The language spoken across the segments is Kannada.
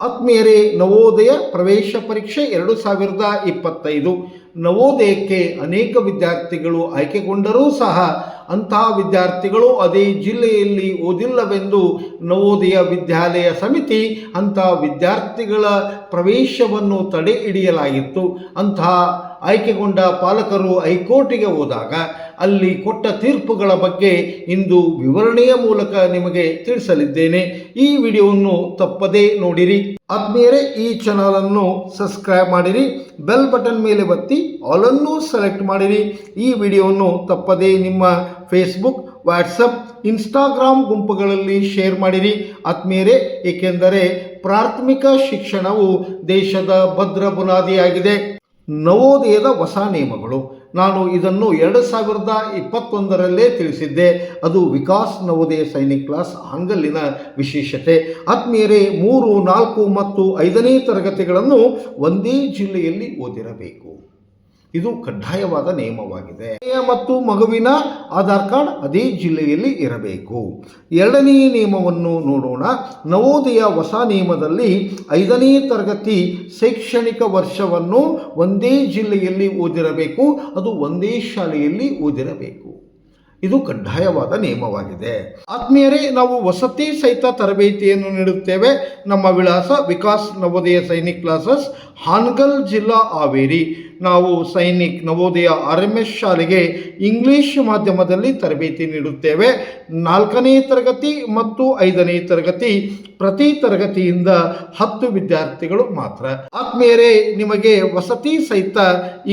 ಆತ್ಮೀಯರೇ, ನವೋದಯ ಪ್ರವೇಶ ಪರೀಕ್ಷೆ ಎರಡು ಸಾವಿರದ ಇಪ್ಪತ್ತೈದು. ನವೋದಯಕ್ಕೆ ಅನೇಕ ವಿದ್ಯಾರ್ಥಿಗಳು ಆಯ್ಕೆಗೊಂಡರೂ ಸಹ ಅಂತಹ ವಿದ್ಯಾರ್ಥಿಗಳು ಅದೇ ಜಿಲ್ಲೆಯಲ್ಲಿ ಓದಿಲ್ಲವೆಂದು ನವೋದಯ ವಿದ್ಯಾಲಯ ಸಮಿತಿ ಅಂತಹ ವಿದ್ಯಾರ್ಥಿಗಳ ಪ್ರವೇಶವನ್ನು ತಡೆ ಹಿಡಿಯಲಾಗಿತ್ತು. ಅಂತಹ ಆಯ್ಕೆಗೊಂಡ ಪಾಲಕರು ಹೈಕೋರ್ಟಿಗೆ ಹೋದಾಗ ಅಲ್ಲಿ ಕೊಟ್ಟ ತೀರ್ಪುಗಳ ಬಗ್ಗೆ ಇಂದು ವಿವರಣೆಯ ಮೂಲಕ ನಿಮಗೆ ತಿಳಿಸಲಿದ್ದೇನೆ. ಈ ವಿಡಿಯೋವನ್ನು ತಪ್ಪದೇ ನೋಡಿರಿ. ಆದ್ಮೇಲೆ ಈ ಚಾನಲನ್ನು ಸಬ್ಸ್ಕ್ರೈಬ್ ಮಾಡಿರಿ, ಬೆಲ್ ಬಟನ್ ಮೇಲೆ ಒತ್ತಿ ಆಲನ್ನು ಸೆಲೆಕ್ಟ್ ಮಾಡಿರಿ. ಈ ವಿಡಿಯೋವನ್ನು ತಪ್ಪದೇ ನಿಮ್ಮ ಫೇಸ್ಬುಕ್ ವಾಟ್ಸಪ್ ಇನ್ಸ್ಟಾಗ್ರಾಮ್ ಗುಂಪುಗಳಲ್ಲಿ ಶೇರ್ ಮಾಡಿರಿ. ಆತ್ಮೀಯರೇ, ಏಕೆಂದರೆ ಪ್ರಾಥಮಿಕ ಶಿಕ್ಷಣವು ದೇಶದ ಭದ್ರ ಬುನಾದಿಯಾಗಿದೆ. ನವೋದಯದ ಹೊಸ ನಿಯಮಗಳು. ನಾನು ಇದನ್ನು ಎರಡು ಸಾವಿರದ ಇಪ್ಪತ್ತೊಂದರಲ್ಲೇ ತಿಳಿಸಿದ್ದೆ. ಅದು ವಿಕಾಸ್ ನವೋದಯ ಸೈನಿಕ್ ಕ್ಲಾಸ್ ಆಂಗಲ್ಲಿನ ವಿಶೇಷತೆ. ಆತ್ಮೀಯರೇ, ಮೂರು, ನಾಲ್ಕು ಮತ್ತು ಐದನೇ ತರಗತಿಗಳನ್ನು ಒಂದೇ ಜಿಲ್ಲೆಯಲ್ಲಿ ಓದಿರಬೇಕು. ಇದು ಕಡ್ಡಾಯವಾದ ನಿಯಮವಾಗಿದೆ. ಮತ್ತು ಮಗುವಿನ ಆಧಾರ್ ಕಾರ್ಡ್ ಅದೇ ಜಿಲ್ಲೆಯಲ್ಲಿ ಇರಬೇಕು. ಎರಡನೇ ನಿಯಮವನ್ನು ನೋಡೋಣ. ನವೋದಯ ಹೊಸ ನಿಯಮದಲ್ಲಿ ಐದನೇ ತರಗತಿ ಶೈಕ್ಷಣಿಕ ವರ್ಷವನ್ನು ಒಂದೇ ಜಿಲ್ಲೆಯಲ್ಲಿ ಓದಿರಬೇಕು, ಅದು ಒಂದೇ ಶಾಲೆಯಲ್ಲಿ ಓದಿರಬೇಕು. ಇದು ಕಡ್ಡಾಯವಾದ ನಿಯಮವಾಗಿದೆ. ಆತ್ಮೀಯರೇ, ನಾವು ವಸತಿ ಸಹಿತ ತರಬೇತಿಯನ್ನು ನೀಡುತ್ತೇವೆ. ನಮ್ಮ ವಿಳಾಸ ವಿಕಾಸ್ ನವೋದಯ ಸೈನಿಕ್ ಕ್ಲಾಸಸ್ ಹಾನಗಲ್ ಜಿಲ್ಲಾ ಹಾವೇರಿ. ನಾವು Sainik Navodaya R M S ಶಾಲೆಗೆ ಇಂಗ್ಲಿಷ್ ಮಾಧ್ಯಮದಲ್ಲಿ ತರಬೇತಿ ನೀಡುತ್ತೇವೆ. ನಾಲ್ಕನೇ ತರಗತಿ ಮತ್ತು ಐದನೇ ತರಗತಿ ಪ್ರತಿ ತರಗತಿಯಿಂದ ಹತ್ತು ವಿದ್ಯಾರ್ಥಿಗಳು ಮಾತ್ರ. ಆತ್ಮೀಯರೇ, ನಿಮಗೆ ವಸತಿ ಸಹಿತ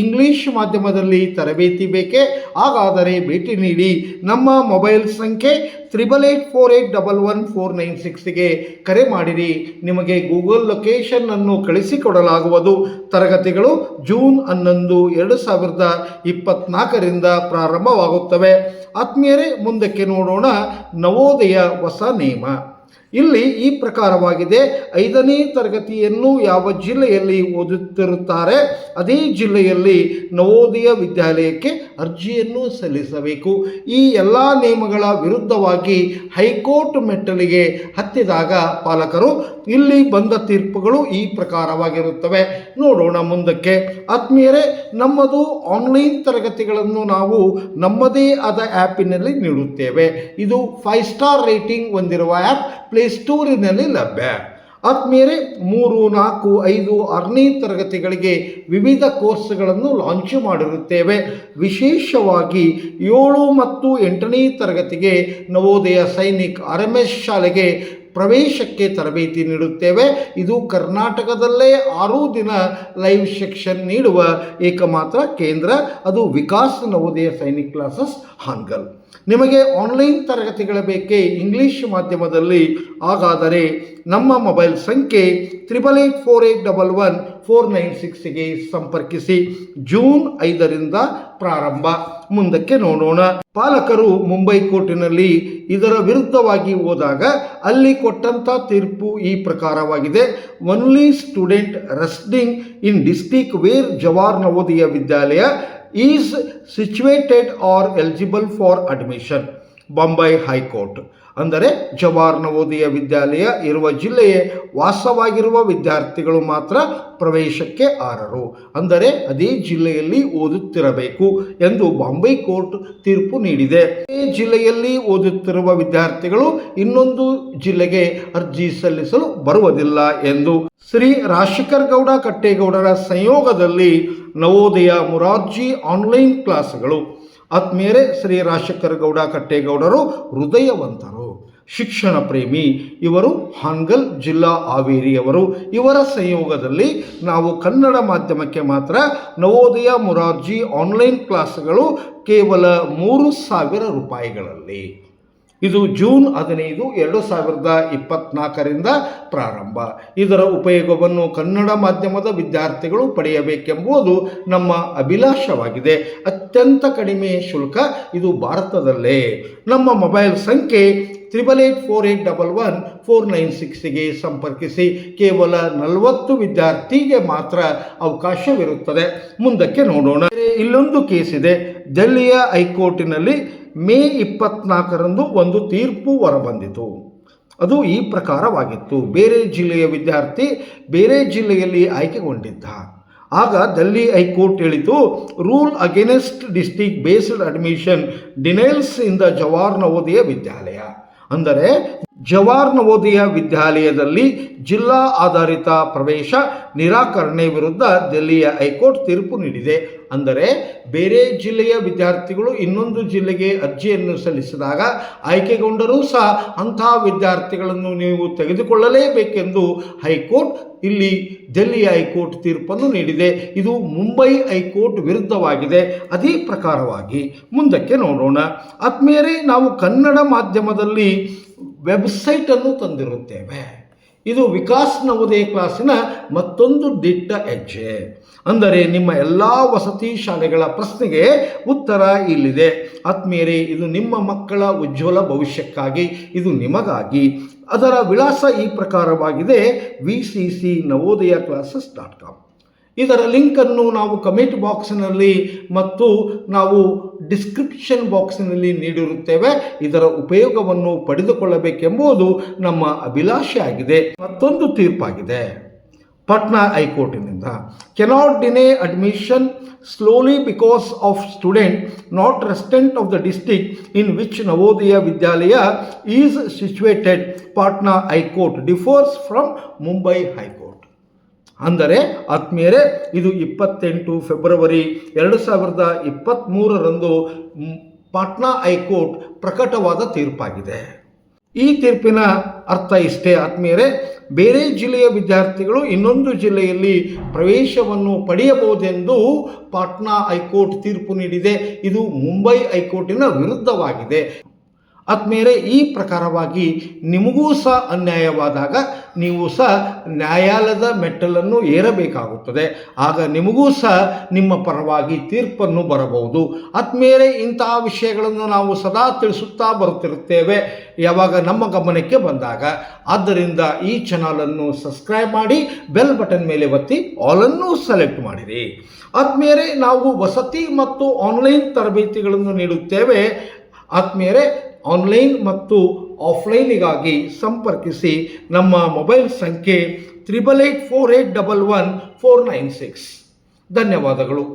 ಇಂಗ್ಲಿಷ್ ಮಾಧ್ಯಮದಲ್ಲಿ ತರಬೇತಿ ಬೇಕೇ? ಹಾಗಾದರೆ ಭೇಟಿ ನೀಡಿ ನಮ್ಮ ಮೊಬೈಲ್ ಸಂಖ್ಯೆ triple eight four eight double one four nine ಸಿಕ್ಸ್ಗೆ ಕರೆ ಮಾಡಿರಿ. ನಿಮಗೆ ಗೂಗಲ್ ಲೊಕೇಶನ್ ಅನ್ನು ಕಳಿಸಿಕೊಡಲಾಗುವುದು ತರಗತಿಗಳು ಜೂನ್ ಹನ್ನೊಂದು ಎರಡು ಸಾವಿರದ ಇಪ್ಪತ್ನಾಲ್ಕರಿಂದ ಪ್ರಾರಂಭವಾಗುತ್ತವೆ. ಆತ್ಮೀಯರೇ ಮುಂದಕ್ಕೆ ನೋಡೋಣ ನವೋದಯ ಹೊಸ ನಿಯಮ. ಇಲ್ಲಿ ಈ ಪ್ರಕಾರವಾಗಿದೆ. ಐದನೇ ತರಗತಿಯನ್ನು ಯಾವ ಜಿಲ್ಲೆಯಲ್ಲಿ ಓದುತ್ತಿರುತ್ತಾರೆ? ಅದೇ ಜಿಲ್ಲೆಯಲ್ಲಿ ನವೋದಯ ವಿದ್ಯಾಲಯಕ್ಕೆ ಅರ್ಜಿಯನ್ನು ಸಲ್ಲಿಸಬೇಕು. ಈ ಎಲ್ಲ ನಿಯಮಗಳ ವಿರುದ್ಧವಾಗಿ ಹೈಕೋರ್ಟ್ ಮೆಟ್ಟಲಿಗೆ ಹತ್ತಿದಾಗ ಪಾಲಕರು, ಇಲ್ಲಿ ಬಂದ ತೀರ್ಪುಗಳು ಈ ಪ್ರಕಾರವಾಗಿರುತ್ತವೆ. ನೋಡೋಣ ಮುಂದಕ್ಕೆ. ಆತ್ಮೀಯರೇ, ನಮ್ಮದು ಆನ್ಲೈನ್ ತರಗತಿಗಳನ್ನು ನಾವು ನಮ್ಮದೇ ಆದ ಆ್ಯಪಿನಲ್ಲಿ ನೀಡುತ್ತೇವೆ. ಇದು ಫೈವ್ ಸ್ಟಾರ್ ರೇಟಿಂಗ್ ಹೊಂದಿರುವ ಆ್ಯಪ್ ಪ್ಲೇಸ್ಟೋರಿನಲ್ಲಿ ಲಭ್ಯ. ಆತ್ಮೀಯರೇ ಮೂರು, ನಾಲ್ಕು, ಐದು, ಆರನೇ ತರಗತಿಗಳಿಗೆ ವಿವಿಧ ಕೋರ್ಸ್ಗಳನ್ನು ಲಾಂಚ್ ಮಾಡಿರುತ್ತೇವೆ. ವಿಶೇಷವಾಗಿ ಏಳು ಮತ್ತು ಎಂಟನೇ ತರಗತಿಗೆ Navodaya Sainik R M S ಶಾಲೆಗೆ ಪ್ರವೇಶಕ್ಕೆ ತರಬೇತಿ ನೀಡುತ್ತೇವೆ. ಇದು ಕರ್ನಾಟಕದಲ್ಲೇ ಆರು ದಿನ ಲೈವ್ ಸೆಕ್ಷನ್ ನೀಡುವ ಏಕಮಾತ್ರ ಕೇಂದ್ರ. ಅದು ವಿಕಾಸ್ ನವೋದಯ ಸೈನಿಕ್ ಕ್ಲಾಸಸ್, ಹಾನ್ಗಲ್. ನಿಮಗೆ ಆನ್ಲೈನ್ ತರಗತಿಗಳ ಬೇಕೇ ಇಂಗ್ಲಿಷ್ ಮಾಧ್ಯಮದಲ್ಲಿ. ಹಾಗಾದರೆ ನಮ್ಮ ಮೊಬೈಲ್ ಸಂಖ್ಯೆ triple eight four eight double one four nine ಸಿಕ್ಸ್ಗೆ ಸಂಪರ್ಕಿಸಿ. ಜೂನ್ ಐದರಿಂದ ಪ್ರಾರಂಭ. ಮುಂದಕ್ಕೆ ನೋಡೋಣ. ಪಾಲಕರು ಮುಂಬೈ ಕೋರ್ಟಿನಲ್ಲಿ ಇದರ ವಿರುದ್ಧವಾಗಿ ಹೋದಾಗ ಅಲ್ಲಿ ಕೊಟ್ಟಂಥ ತೀರ್ಪು ಈ ಪ್ರಕಾರವಾಗಿದೆ. Only student residing in district where Jawahar Navodaya Vidyalaya is situated or eligible for admission. Bombay High Court. ಅಂದರೆ ಜವಾಹರ್ ನವೋದಯ ವಿದ್ಯಾಲಯ ಇರುವ ಜಿಲ್ಲೆಯ ವಾಸವಾಗಿರುವ ವಿದ್ಯಾರ್ಥಿಗಳು ಮಾತ್ರ ಪ್ರವೇಶಕ್ಕೆ ಆರರು. ಅಂದರೆ ಅದೇ ಜಿಲ್ಲೆಯಲ್ಲಿ ಓದುತ್ತಿರಬೇಕು ಎಂದು ಬಾಂಬೆ ಕೋರ್ಟ್ ತೀರ್ಪು ನೀಡಿದೆ. ಈ ಜಿಲ್ಲೆಯಲ್ಲಿ ಓದುತ್ತಿರುವ ವಿದ್ಯಾರ್ಥಿಗಳು ಇನ್ನೊಂದು ಜಿಲ್ಲೆಗೆ ಅರ್ಜಿ ಸಲ್ಲಿಸಲು ಬರುವುದಿಲ್ಲ ಎಂದು ಶ್ರೀ ರಾಜಶೇಖರ್ ಗೌಡ ಕಟ್ಟೇಗೌಡರ ಸಂಯೋಗದಲ್ಲಿ ನವೋದಯ ಮುರಾರ್ಜಿ ಆನ್ಲೈನ್ ಕ್ಲಾಸ್ಗಳು ಆತ್ಮೀಯರೇ, ಶ್ರೀ ರಾಜಶೇಖರ ಗೌಡ, ಕಟ್ಟೇಗೌಡರು ಹೃದಯವಂತರು, ಶಿಕ್ಷಣ ಪ್ರೇಮಿ. ಇವರು ಹಾನ್ಗಲ್ ಜಿಲ್ಲಾ ಹಾವೇರಿಯವರು. ಇವರ ಸಂಯೋಗದಲ್ಲಿ ನಾವು ಕನ್ನಡ ಮಾಧ್ಯಮಕ್ಕೆ ಮಾತ್ರ ನವೋದಯ ಮುರಾರ್ಜಿ ಆನ್ಲೈನ್ ಕ್ಲಾಸ್ಗಳು ಕೇವಲ ಮೂರು ಸಾವಿರ ರೂಪಾಯಿಗಳಲ್ಲಿ. ಇದು ಜೂನ್ ಹದಿನೈದು, ಎರಡು ಸಾವಿರದ ಇಪ್ಪತ್ನಾಲ್ಕರಿಂದ ಪ್ರಾರಂಭ. ಇದರ ಉಪಯೋಗವನ್ನು ಕನ್ನಡ ಮಾಧ್ಯಮದ ವಿದ್ಯಾರ್ಥಿಗಳು ಪಡೆಯಬೇಕೆಂಬುದು ನಮ್ಮ ಅಭಿಲಾಷವಾಗಿದೆ. ಅತ್ಯಂತ ಕಡಿಮೆ ಶುಲ್ಕ ಇದು ಭಾರತದಲ್ಲೇ. ನಮ್ಮ ಮೊಬೈಲ್ ಸಂಖ್ಯೆ triple eight four eight double one four nine ಸಿಕ್ಸ್ಗೆ ಸಂಪರ್ಕಿಸಿ. ಕೇವಲ ನಲವತ್ತು ವಿದ್ಯಾರ್ಥಿಗೆ ಮಾತ್ರ ಅವಕಾಶವಿರುತ್ತದೆ. ಮುಂದಕ್ಕೆ ನೋಡೋಣ. ಇಲ್ಲೊಂದು ಕೇಸ್ ಇದೆ. ದೆಹಲಿಯ ಹೈಕೋರ್ಟಿನಲ್ಲಿ ಮೇ ಇಪ್ಪತ್ನಾಲ್ಕರಂದು ಒಂದು ತೀರ್ಪು ಹೊರಬಂದಿತು. ಅದು ಈ ಪ್ರಕಾರವಾಗಿತ್ತು. ಬೇರೆ ಜಿಲ್ಲೆಯ ವಿದ್ಯಾರ್ಥಿ ಬೇರೆ ಜಿಲ್ಲೆಯಲ್ಲಿ ಆಯ್ಕೆಗೊಂಡಿದ್ದ. ಆಗ ದೆಲ್ಲಿ ಹೈಕೋರ್ಟ್ ಹೇಳಿತು, rule against district based admission, denials in the Jawahar Navodaya Vidyalaya. ಅಂದರೆ ಜವಾಹರ್ ನವೋದಯ ವಿದ್ಯಾಲಯದಲ್ಲಿ ಜಿಲ್ಲಾ ಆಧಾರಿತ ಪ್ರವೇಶ ನಿರಾಕರಣೆ ವಿರುದ್ಧ ದೆಹಲಿಯ ಹೈಕೋರ್ಟ್ ತೀರ್ಪು ನೀಡಿದೆ. ಅಂದರೆ ಬೇರೆ ಜಿಲ್ಲೆಯ ವಿದ್ಯಾರ್ಥಿಗಳು ಇನ್ನೊಂದು ಜಿಲ್ಲೆಗೆ ಅರ್ಜಿಯನ್ನು ಸಲ್ಲಿಸಿದಾಗ ಆಯ್ಕೆಗೊಂಡರೂ ಸಹ ಅಂತಹ ವಿದ್ಯಾರ್ಥಿಗಳನ್ನು ನೀವು ತೆಗೆದುಕೊಳ್ಳಲೇಬೇಕೆಂದು ಹೈಕೋರ್ಟ್ ಇಲ್ಲಿ ದೆಹಲಿ ಹೈಕೋರ್ಟ್ ತೀರ್ಪನ್ನು ನೀಡಿದೆ. ಇದು ಮುಂಬೈ ಹೈಕೋರ್ಟ್ ವಿರುದ್ಧವಾಗಿದೆ. ಅದೇ ಪ್ರಕಾರವಾಗಿ ಮುಂದಕ್ಕೆ ನೋಡೋಣ. ಆದ್ಮೇಲೆ ನಾವು ಕನ್ನಡ ಮಾಧ್ಯಮದಲ್ಲಿ ವೆಬ್ಸೈಟನ್ನು ತಂದಿರುತ್ತೇವೆ. ಇದು ವಿಕಾಸ್ ನವೋದಯ ಕ್ಲಾಸಿನ ಮತ್ತೊಂದು ದಿಟ್ಟ ಹೆಜ್ಜೆ ಅಂದರೆ ನಿಮ್ಮ ಎಲ್ಲ ವಸತಿ ಶಾಲೆಗಳ ಪ್ರಶ್ನೆಗೆ ಉತ್ತರ ಇಲ್ಲಿದೆ. ಆತ್ಮೀಯರೇ, ಇದು ನಿಮ್ಮ ಮಕ್ಕಳ ಉಜ್ವಲ ಭವಿಷ್ಯಕ್ಕಾಗಿ, ಇದು ನಿಮಗಾಗಿ. ಅದರ ವಿಳಾಸ ಈ ಪ್ರಕಾರವಾಗಿದೆ V C C Navodaya classes dot com. ಇದರ ಲಿಂಕನ್ನು ನಾವು ಕಮೆಂಟ್ ಬಾಕ್ಸ್ನಲ್ಲಿ ಮತ್ತು ನಾವು ಡಿಸ್ಕ್ರಿಪ್ಷನ್ ಬಾಕ್ಸ್ನಲ್ಲಿ ನೀಡಿರುತ್ತೇವೆ. ಇದರ ಉಪಯೋಗವನ್ನು ಪಡೆದುಕೊಳ್ಳಬೇಕೆಂಬುದು ನಮ್ಮ ಅಭಿಲಾಷೆಯಾಗಿದೆ. ಮತ್ತೊಂದು ತೀರ್ಪಾಗಿದೆ. Patna ಹೈಕೋರ್ಟಿನಿಂದ. Cannot deny admission solely because of student not resident of the district in which Navodaya Vidyalaya is situated Patna high court differs from Mumbai high court. ಅಂದರೆ ಆತ್ಮೀಯರೇ, ಇದು ಇಪ್ಪತ್ತೆಂಟು ಫೆಬ್ರವರಿ ಎರಡು ಸಾವಿರದ ಇಪ್ಪತ್ತ್ಮೂರರಂದು ಪಾಟ್ನಾ ಹೈಕೋರ್ಟ್ ಪ್ರಕಟವಾದ ತೀರ್ಪಾಗಿದೆ. ಈ ತೀರ್ಪಿನ ಅರ್ಥ ಇಷ್ಟೇ ಆತ್ಮೀಯರೇ, ಬೇರೆ ಜಿಲ್ಲೆಯ ವಿದ್ಯಾರ್ಥಿಗಳು ಇನ್ನೊಂದು ಜಿಲ್ಲೆಯಲ್ಲಿ ಪ್ರವೇಶವನ್ನು ಪಡೆಯಬಹುದೆಂದು ಪಾಟ್ನಾ ಹೈಕೋರ್ಟ್ ತೀರ್ಪು ನೀಡಿದೆ. ಇದು ಮುಂಬೈ ಹೈಕೋರ್ಟಿನ ವಿರುದ್ಧವಾಗಿದೆ. ಆದ್ಮೇಲೆ ಈ ಪ್ರಕಾರವಾಗಿ ನಿಮಗೂ ಸಹ ಅನ್ಯಾಯವಾದಾಗ ನೀವು ಸಹ ನ್ಯಾಯಾಲಯದ ಮೆಟ್ಟಲನ್ನು ಏರಬೇಕಾಗುತ್ತದೆ. ಆಗ ನಿಮಗೂ ಸಹ ನಿಮ್ಮ ಪರವಾಗಿ ತೀರ್ಪನ್ನು ಬರಬಹುದು. ಆದ್ಮೇಲೆ ಇಂತಹ ವಿಷಯಗಳನ್ನು ನಾವು ಸದಾ ತಿಳಿಸುತ್ತಾ ಬರುತ್ತಿರುತ್ತೇವೆ. ಯಾವಾಗ ನಮ್ಮ ಗಮನಕ್ಕೆ ಬಂದಾಗ. ಆದ್ದರಿಂದ ಈ ಚಾನಲನ್ನು ಸಬ್ಸ್ಕ್ರೈಬ್ ಮಾಡಿ ಬೆಲ್ ಬಟನ್ ಮೇಲೆ ಒತ್ತಿ ಆಲನ್ನು ಸೆಲೆಕ್ಟ್ ಮಾಡಿರಿ. ಆದ್ಮೇಲೆ ನಾವು ವಸತಿ ಮತ್ತು ಆನ್ಲೈನ್ ತರಬೇತಿಗಳನ್ನು ನೀಡುತ್ತೇವೆ. ಆದ್ಮೇಲೆ ಆನ್ಲೈನ್ ಮತ್ತು ಆಫ್ಲೈನಿಗಾಗಿ ಸಂಪರ್ಕಿಸಿ ನಮ್ಮ ಮೊಬೈಲ್ ಸಂಖ್ಯೆ triple eight four eight double one four nine six. ಧನ್ಯವಾದಗಳು.